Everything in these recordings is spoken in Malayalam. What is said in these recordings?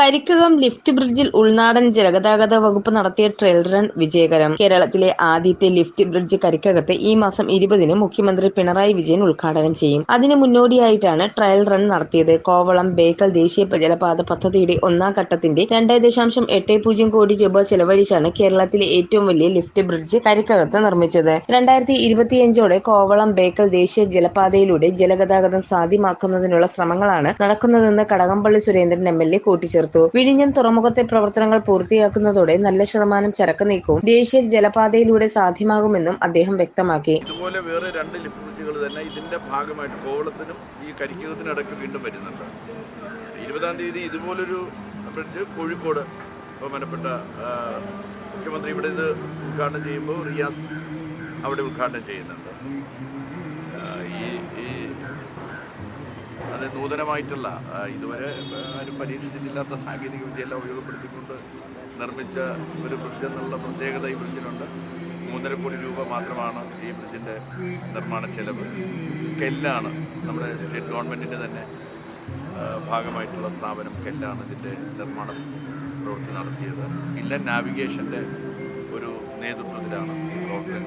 കരിക്കകം ലിഫ്റ്റ് ബ്രിഡ്ജിൽ ഉൾനാടൻ ജലഗതാഗത വകുപ്പ് നടത്തിയ ട്രയൽ റൺ വിജയകരം. കേരളത്തിലെ ആദ്യത്തെ ലിഫ്റ്റ് ബ്രിഡ്ജ് കരിക്കകത്ത് ഈ മാസം ഇരുപതിന് മുഖ്യമന്ത്രി പിണറായി വിജയൻ ഉദ്ഘാടനം ചെയ്യും. അതിന് മുന്നോടിയായിട്ടാണ് ട്രയൽ റൺ നടത്തിയത്. കോവളം ബേക്കൽ ദേശീയ ജലപാത പദ്ധതിയുടെ ഒന്നാം ഘട്ടത്തിന്റെ രണ്ട് ദശാംശം എട്ട് പൂജ്യം കോടി രൂപ ചെലവഴിച്ചാണ് കേരളത്തിലെ ഏറ്റവും വലിയ ലിഫ്റ്റ് ബ്രിഡ്ജ് കരിക്കകത്ത് നിർമ്മിച്ചത്. രണ്ടായിരത്തി ഇരുപത്തിയഞ്ചോടെ കോവളം ബേക്കൽ ദേശീയ ജലപാതയിലൂടെ ജലഗതാഗതം സാധ്യമാക്കുന്നതിനുള്ള ശ്രമങ്ങളാണ് നടക്കുന്നതെന്ന് Kadakampally Surendran M L A കൂട്ടിച്ചേർത്തു. വിഴിഞ്ഞം തുറമുഖത്തെ പ്രവർത്തനങ്ങൾ പൂർത്തിയാക്കുന്നതോടെ നല്ല ശതമാനം ചരക്ക് നീക്കവും ദേശീയ ജലപാതയിലൂടെ സാധ്യമാകുമെന്നും അദ്ദേഹം വ്യക്തമാക്കി. ഇതുപോലെ വേറെ രണ്ട് ലിഫ്റ്റുകൾ തന്നെ ഇതിന്റെ ഭാഗമായിട്ട് കോവളത്തിനും ഈ കരിക്കകത്തിനിടയ്ക്ക് വീണ്ടും വരുന്നുണ്ട്. ഇരുപതാം തീയതി ഇതുപോലൊരു ബ്രിഡ്ജ് കോഴിക്കോട് ബഹുമാനപ്പെട്ട മുഖ്യമന്ത്രി ഇവിടെ ഇത് ഉദ്ഘാടനം ചെയ്യുമ്പോൾ റിയാസ് അവിടെ ഉദ്ഘാടനം ചെയ്യുന്നുണ്ട്. ഈ അത് നൂതനമായിട്ടുള്ള ഇതുവരെ ആരും പരീക്ഷിച്ചിട്ടില്ലാത്ത സാങ്കേതിക വിദ്യയെല്ലാം ഉപയോഗപ്പെടുത്തിക്കൊണ്ട് നിർമ്മിച്ച ഒരു ബ്രിഡ്ജ് എന്നുള്ള പ്രത്യേകത ഈ ബ്രിഡ്ജിനുണ്ട് മൂന്നര കോടി രൂപ മാത്രമാണ് ഈ ബ്രിഡ്ജിന്റെ നിർമ്മാണ ചെലവ്. കെല്ലാണ് നമ്മുടെ സ്റ്റേറ്റ് ഗവൺമെന്റിന്റെ തന്നെ ഭാഗമായിട്ടുള്ള സ്ഥാപനം കെല്ലാണ് ഇതിന്റെ നിർമ്മാണ പ്രവൃത്തി നടത്തിയത്. ഇല്ല നാവിഗേഷന്റെ ഒരു നേതൃത്വത്തിലാണ് ഈ നടന്നത്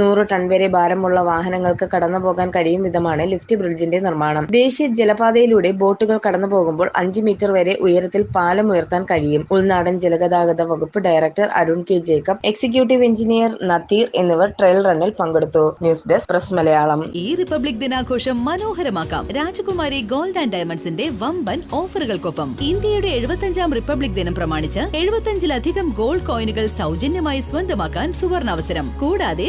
നൂറ് ടൺ വരെ ഭാരമുള്ള വാഹനങ്ങൾക്ക് കടന്നുപോകാൻ കഴിയും വിധമാണ് ലിഫ്റ്റ് ബ്രിഡ്ജിന്റെ നിർമ്മാണം. ദേശീയ ജലപാതയിലൂടെ ബോട്ടുകൾ കടന്നു പോകുമ്പോൾ അഞ്ച് മീറ്റർ വരെ ഉയരത്തിൽ പാലം ഉയർത്താൻ കഴിയും. ഉൾനാടൻ ജലഗതാഗത വകുപ്പ് director Arun K Jacob executive engineer Natheer എന്നിവർ ട്രയൽ റണ്ണിൽ പങ്കെടുത്തു. News desk press Malayalam. ഈ റിപ്പബ്ലിക് ദിനാഘോഷം മനോഹരമാക്കാം. രാജകുമാരി ഗോൾഡ് ആൻഡ് ഡയമണ്ട്സിന്റെ വമ്പൻ ഓഫറുകൾക്കൊപ്പം ഇന്ത്യയുടെ എഴുപത്തഞ്ചാം റിപ്പബ്ലിക് ദിനം പ്രമാണിച്ച് എഴുപത്തഞ്ചിലധികം ഗോൾഡ് കോയിനുകൾ സൗജന്യമായി സ്വന്തമാക്കാൻ സുവർണാവസരം. കൂടാതെ